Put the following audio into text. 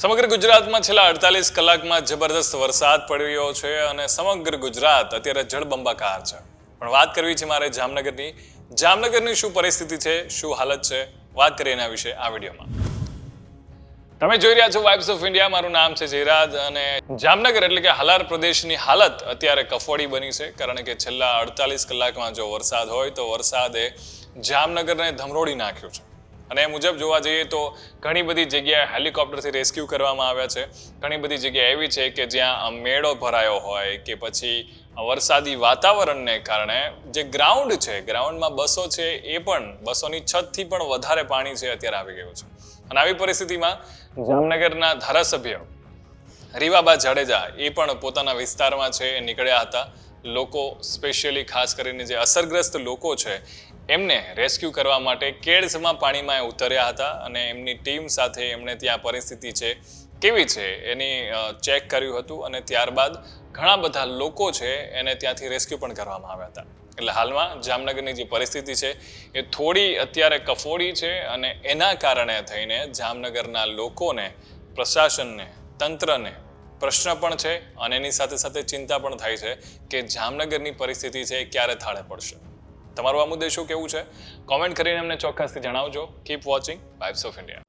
સમગ્ર ગુજરાતમાં છેલ્લા અડતાલીસ કલાકમાં જબરદસ્ત વરસાદ પડી છે અને સમગ્ર ગુજરાત અત્યારે જળબંબાકાર છે. પણ વાત કરવી છે મારે જામનગરની. જામનગરની શું પરિસ્થિતિ છે? શું હાલત છે? વાત કરીએ એના વિશે આ વિડીયોમાં. તમે જોઈ રહ્યા છો વાઇબ્સ ઓફ ઇન્ડિયા મારું નામ છે જયરાજ અને જામનગર એટલે કે હાલાર પ્રદેશની હાલત અત્યારે કફોડી બની છે. કારણ કે છેલ્લા અડતાલીસ કલાકમાં જો વરસાદ હોય તો વરસાદે જામનગરને ધમરોડી નાખ્યું છે. અને એ મુજબ જોવા જઈએ તો ઘણી બધી જગ્યાએ હેલિકોપ્ટરથી રેસ્ક્યુ કરવામાં આવ્યા છે. ઘણી બધી જગ્યા એવી છે કે જ્યાં મેળો ભરાયો હોય કે પછી વરસાદી વાતાવરણને કારણે જે ગ્રાઉન્ડ છે, ગ્રાઉન્ડમાં બસો છે એ પણ બસોની છતથી પણ વધારે પાણી છે અત્યારે આવી ગયું છે. અને આવી પરિસ્થિતિમાં જામનગરના ધારાસભ્ય રીવાબા જાડેજા એ પણ પોતાના વિસ્તારમાં છે, એ નીકળ્યા હતા. લોકો સ્પેશિયલી ખાસ કરીને જે અસરગ્રસ્ત લોકો છે, એમને રેસ્ક્યુ કરવા માટે કેળસમાં પાણીમાં એ ઉતર્યા હતા અને એમની ટીમ સાથે એમણે ત્યાં પરિસ્થિતિ છે કેવી છે એની ચેક કર્યું હતું અને ત્યારબાદ ઘણા બધા લોકો છે એને ત્યાંથી રેસ્ક્યુ પણ કરવામાં આવ્યા હતા. એટલે હાલમાં જામનગરની જે પરિસ્થિતિ છે એ થોડી અત્યારે કફોડી છે અને એના કારણે થઈને જામનગરના લોકોને, પ્રશાસનને, તંત્રને પ્રશ્ન પણ છે અને એની સાથે સાથે ચિંતા પણ થાય છે કે જામનગરની પરિસ્થિતિ છે એ ક્યારે થાળે પડશે. તમારું આ મુદ્દે શું કેવું છે? કોમેન્ટ કરીને અમને ચોક્કસથી જણાવજો. Keep watching vibes of India